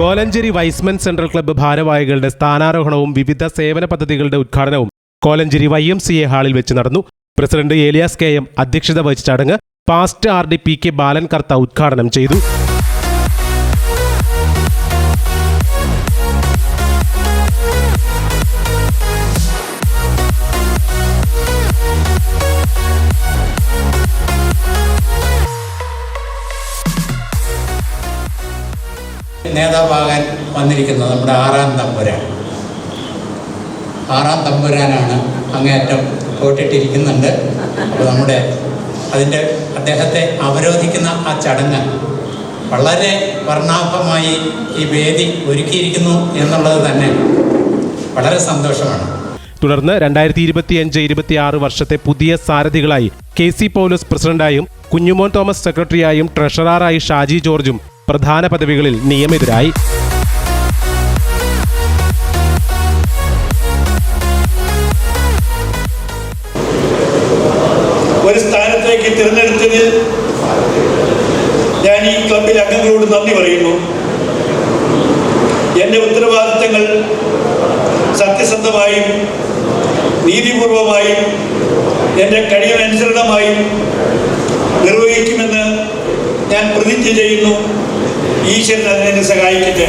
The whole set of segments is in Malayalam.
കോലഞ്ചേരി വൈസ്മെൻ സെൻട്രൽ ക്ലബ്ബ് ഭാരവാഹികളുടെ സ്ഥാനാരോഹണവും വിവിധ സേവന പദ്ധതികളുടെ ഉദ്ഘാടനവും Kolenchery Y M C A ഹാളിൽ വെച്ച് നടന്നു. പ്രസിഡന്റ് ഏലിയാസ് കെ എം അധ്യക്ഷത വഹിച്ച ചടങ്ങ് past R D P K Balan Kartha ഉദ്ഘാടനം ചെയ്തു. നേതാവാകാൻ വന്നിരിക്കുന്നത് നമ്മുടെ ആറാം തമ്പുരാൻ. ആറാം തമ്പുരാനാണ് അങ്ങേയറ്റം പോട്ടിട്ടിരിക്കുന്നുണ്ട് അപ്പോൾ നമ്മുടെ അതിന്റെ അദ്ദേഹത്തെ അവരോധിക്കുന്ന ആ ചടങ്ങ് വളരെ വർണാഭമായി ഈ വേദി ഒരുക്കിയിരിക്കുന്നു എന്നുള്ളത് തന്നെ വളരെ സന്തോഷമാണ്. തുടർന്ന് രണ്ടായിരത്തി ഇരുപത്തിയഞ്ച് ഇരുപത്തിയാറ് വർഷത്തെ പുതിയ സാരഥികളായി കെ സി പൗലോസ് പ്രസിഡന്റായും കുഞ്ഞുമോൻ തോമസ് സെക്രട്ടറിയായും ട്രഷററായി ഷാജി ജോർജും പ്രധാന പദവികളിൽ നിയമിതരായി. ഒരു സ്ഥാനത്തേക്ക് തിരഞ്ഞെടുത്തതിൽ ഞാൻ ഈ ക്ലബിലെ അംഗങ്ങളോട് നന്ദി പറയുന്നു. എന്റെ ഉത്തരവാദിത്തങ്ങൾ സത്യസന്ധമായും നീതിപൂർവമായും എന്റെ കഴിവിനനുസരണമായും നിർവഹിക്കുമെന്ന് ഞാൻ പ്രതിജ്ഞ ചെയ്യുന്നു. ഈശ്വരൻ അതിനെ സഹായിക്കട്ടെ.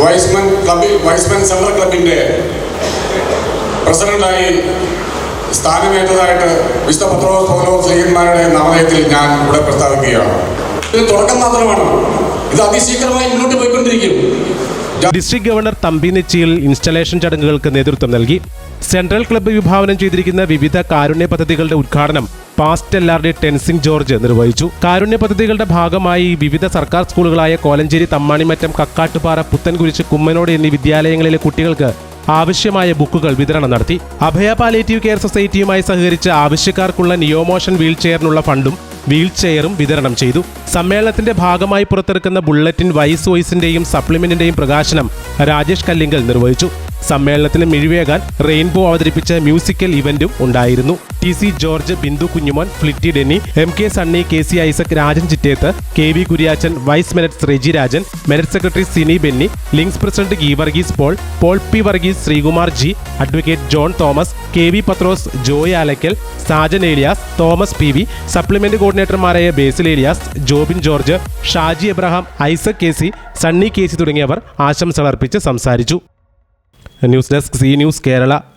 വൈസ്മാൻ ക്ലബിൽ വൈസ്മൻ സെൻട്രൽ ക്ലബിന്റെ പ്രസിഡന്റായി സ്ഥാനമേറ്റതായിട്ട് വിശുദ്ധ പത്രോ പൗലോസ് ലീഗന്മാരുടെ നാമധേയത്തിൽ ഞാൻ ഇവിടെ പ്രസ്താവിക്കുകയാണ്. ഇത് തുടക്കം മാത്രമാണ്. ഇത് അതിശീഘ്രമായി മുന്നോട്ട് പോയിക്കൊണ്ടിരിക്കും. District governor Thampi Nechiyil installation ചടങ്ങുകൾക്ക് നേതൃത്വം നൽകി. സെൻട്രൽ ക്ലബ്ബ് വിഭാവനം ചെയ്തിരിക്കുന്ന വിവിധ കാരുണ്യ പദ്ധതികളുടെ ഉദ്ഘാടനം past L R D Tensing George നിർവഹിച്ചു. കാരുണ്യ പദ്ധതികളുടെ ഭാഗമായി വിവിധ സർക്കാർ സ്കൂളുകളായ കോലഞ്ചേരി തമ്മാണിമറ്റം കക്കാട്ടുപാറ പുത്തൻകുരിശ് കുമ്മനോട് എന്നീ വിദ്യാലയങ്ങളിലെ കുട്ടികൾക്ക് ആവശ്യമായ ബുക്കുകൾ വിതരണം നടത്തി. അഭയ പാലേറ്റീവ് കെയർ സൊസൈറ്റിയുമായി സഹകരിച്ച് ആവശ്യക്കാർക്കുള്ള നിയോമോഷൻ വീൽ ചെയറിനുള്ള ഫണ്ടും വീൽ ചെയറും വിതരണം ചെയ്തു. സമ്മേളനത്തിന്റെ ഭാഗമായി പുറത്തിറക്കുന്ന ബുള്ളറ്റിൻ വൈസ് വോയിസിന്റെയും സപ്ലിമെന്റിന്റെയും പ്രകാശനം രാജേഷ് കല്ലിങ്കൽ നിർവഹിച്ചു. സമ്മേളനത്തിന് മിഴിവേകാൻ റെയിൻബോ അവതരിപ്പിച്ച മ്യൂസിക്കൽ ഇവന്റും ഉണ്ടായിരുന്നു. T C George Bindu Kunjumon Flitty Denny M K Sunny K C Isaac Rajan Chittethu K V Kuriachan vice menettes Reji Rajan menette secretary Sini Benny lings president ghee Varghese Paul Paul P Varghese Sreekumar G advocate John Thomas K V Pathrose Joy Alakkal Sajan Elias Thomas P V supplement കോർഡിനേറ്റർമാരായ Basil Elias Jobin George Shaji Abraham Isaac K C Sunny K C തുടങ്ങിയവർ ആശംസകൾ അർപ്പിച്ച് സംസാരിച്ചു. News desk C news Kerala.